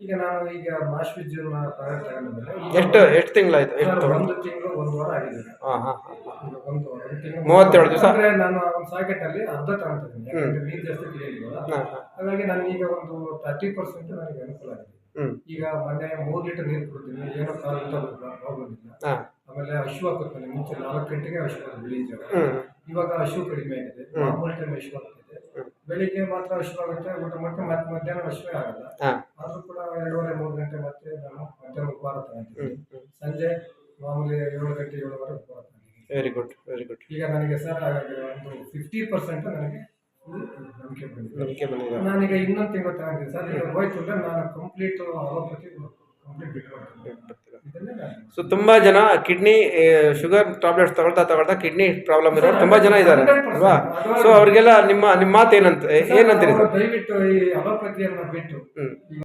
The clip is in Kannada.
ಈಗ ನಾನು ಈಗ ಮಾಶ್ವಿಜ್ನ ಪ್ರಾಡಕ್ಟ್ ತಗೊಂಡ್ಮೇಲೆ ಎಷ್ಟು ಎಷ್ಟು ತಿಂಗಳಾಯ್ತು ಎಷ್ಟು ಒಂದು ತಿಂಗಳು ಒಂದು ವಾರ ಆಗಿದೆ. ಹಾಂ ಹಾಂ ಹಾಂ. ಒಂದು ಒಂದು ತಿಂಗಳು. ಮೂವತ್ತೇಳು ದಿವಸ? ಅಂದ್ರೆ ನಾನು ಒಂದು ಸಾಕೆಟ್ ಅಲ್ಲಿ ಅರ್ಧ ತಗೊಂತಿದ್ದೀನಿ ಯಾಕಂದ್ರೆ ನೀರು ಜಾಸ್ತಿ ಕುಡಿಯಲಿಲ್ಲ ಹಾಗಾಗಿ ನನಗೆ ಈಗ ಒಂದು ತರ್ಟಿ ಪರ್ಸೆಂಟ್ ನನಗೆ ಅನುಕೂಲ ಆಗಿದೆ. ಈಗ ಮೊನ್ನೆ ಮೂರು ಲೀಟರ್ ನೀರು ಕುಡಿತೀನಿ ಏನೋ ಕಾಲು ಪ್ರಾಬ್ಲಮ್ ಇಲ್ಲ ಆಮೇಲೆ ಹಶು ಹಾಕುತ್ತೆ ಮುಂಚೆ ನಾಲ್ಕು ಗಂಟೆಗೆ ಹಶು ಹ್ಞೂ ಇವಾಗ ಹಶು ಕಡಿಮೆ ಆಗಿದೆ. ಮೂರು ಟೈಮ್ ಹಶು ಆಗ್ತಿದೆ ಬೆಳಿಗ್ಗೆ ಮಾತ್ರ ಹಶು ಆಗುತ್ತೆ ಊಟ ಮತ್ತೆ ಮತ್ತೆ ಮಧ್ಯಾಹ್ನ ಹಸಿವೆ ಆಗಲ್ಲ ಆದರೂ ಕೂಡ ಎರಡೂವರೆ ಮೂರು ಗಂಟೆ ಮತ್ತೆ ನಾನು ಮಧ್ಯಾಹ್ನ ಉಪಹಾರ ತಗೊಂತೀನಿ ಸಂಜೆ ಮಾಮೂಲಿ ಏಳು ಗಂಟೆ ಏಳುವರೆ ಉಪಹಾರ ವೆರಿ ಗುಡ್ ವೆರಿ ಗುಡ್ ಈಗ ನನಗೆ ಸರ್ ಒಂದು ಫಿಫ್ಟಿ ಪರ್ಸೆಂಟ್ ನನಗೆ ನಂಬಿಕೆ ಬಂದಿದೆ. ನಾನೀಗ ಇನ್ನೊಂದು ತಿಂಗಳು ತಗೊಂಡಿದ್ದೀನಿ ಸರ್. ಈಗ ಹೋಯ್ತು ಅಂದ್ರೆ ನಾನು ಕಂಪ್ಲೀಟ್ ಅಲೋಪತಿ ಕಂಪ್ಲೀಟ್ ಬಿಟ್ಕೊಡ್ತೀನಿ ಇದನ್ನೇ ನಾನು ಸೊ ತುಂಬ ಜನ ಕಿಡ್ನಿ ಶುಗರ್ ಟ್ಯಾಬ್ಲೆಟ್ಸ್ ತಗೊಳ್ತಾ ತಗೊಳ್ತಾ ಕಿಡ್ನಿ ಪ್ರಾಬ್ಲಮ್ ಇರೋರು ತುಂಬ ಜನ ಇದ್ದಾರೆ ಅಲ್ವಾ? ಸೊ ಅವ್ರಿಗೆಲ್ಲ ನಿಮ್ಮ ನಿಮ್ಮ ಮಾತು ಏನಂತ ಏನಂತೀರಿ ದಯವಿಟ್ಟು ಈ ಅಲೋಪತಿಯನ್ನು ಬಿಟ್ಟು